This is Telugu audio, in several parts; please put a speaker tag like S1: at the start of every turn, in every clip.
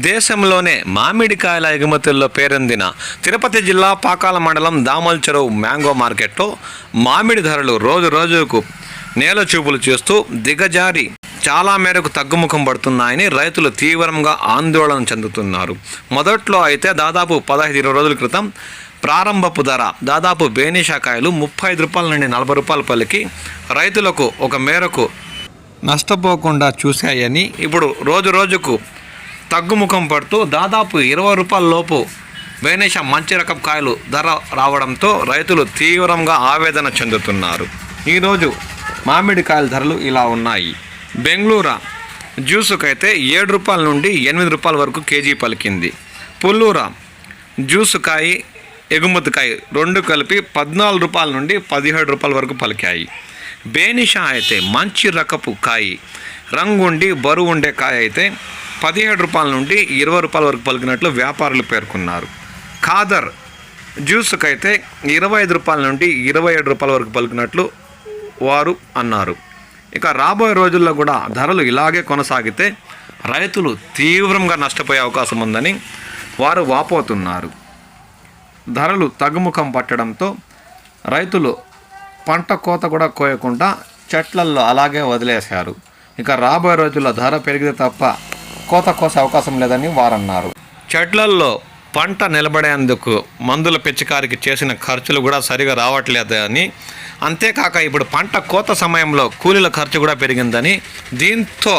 S1: దేశంలోనే మామిడికాయల ఎగుమతుల్లో పేరొందిన తిరుపతి జిల్లా పాకాల మండలం దామల్ చెరువు మ్యాంగో మార్కెట్లో మామిడి ధరలు రోజు రోజుకు నేల చూపులు చేస్తూ దిగజారి చాలా మేరకు తగ్గుముఖం పడుతున్నాయని రైతులు తీవ్రంగా ఆందోళన చెందుతున్నారు. మొదట్లో అయితే దాదాపు పదహైదు ఇరవై రోజుల క్రితం ప్రారంభపు ధర దాదాపు బేనిషాకాయలు ముప్పై ఐదు రూపాయల నుండి నలభై రూపాయల పలికి రైతులకు ఒక మేరకు నష్టపోకుండా చూశాయని ఇప్పుడు రోజు రోజుకు తగ్గుముఖం పడుతూ దాదాపు ఇరవై రూపాయల లోపు వేనేష మంచి రకం కాయలు ధర రావడంతో రైతులు తీవ్రంగా ఆవేదన చెందుతున్నారు. ఈరోజు మామిడికాయల ధరలు ఇలా ఉన్నాయి. బెంగళూరు జ్యూసుకైతే ఏడు రూపాయల నుండి ఎనిమిది రూపాయల వరకు కేజీ పలికింది. పుల్లూర జ్యూసుకాయ ఎగుమతికాయ రెండు కలిపి పద్నాలుగు రూపాయల నుండి పదిహేడు రూపాయల వరకు పలికాయి. బేనిషా అయితే మంచి రకపు కాయ. రంగుండి బరువు ఉండే కాయ అయితే పదిహేడు రూపాయల నుండి ఇరవై రూపాయల వరకు పలికినట్లు వ్యాపారులు పేర్కొన్నారు. ఖాదర్ జ్యూస్కైతే ఇరవై ఐదు రూపాయల నుండి ఇరవై ఏడు రూపాయల వరకు పలికినట్లు వారు అన్నారు. ఇక రాబోయే రోజుల్లో కూడా ధరలు ఇలాగే కొనసాగితే రైతులు తీవ్రంగా నష్టపోయే అవకాశం ఉందని వారు వాపోతున్నారు. ధరలు తగ్గుముఖం పట్టడంతో రైతులు పంట కోత కూడా కోయకుండా చెట్లల్లో అలాగే వదిలేశారు. ఇక రాబోయే రోజుల్లో ధర పెరిగితే తప్ప కోత కోసే అవకాశం లేదని వారన్నారు. చెట్లల్లో పంట నిలబడేందుకు మందుల పిచ్చికారికి చేసిన ఖర్చులు కూడా సరిగా రావట్లేదు అని. అంతేకాక ఇప్పుడు పంట కోత సమయంలో కూలీల ఖర్చు కూడా పెరిగిందని. దీంతో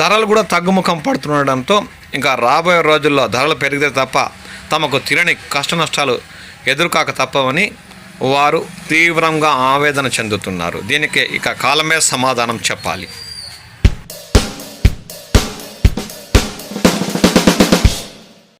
S1: ధరలు కూడా తగ్గుముఖం పడుతుండడంతో ఇంకా రాబోయే రోజుల్లో ధరలు పెరిగితే తప్ప తమకు తిరని కష్ట నష్టాలు ఎదురుకాక తప్పవని వారు తీవ్రంగా ఆవేదన చెందుతున్నారు. దీనికి ఇక కాలమే సమాధానం చెప్పాలి.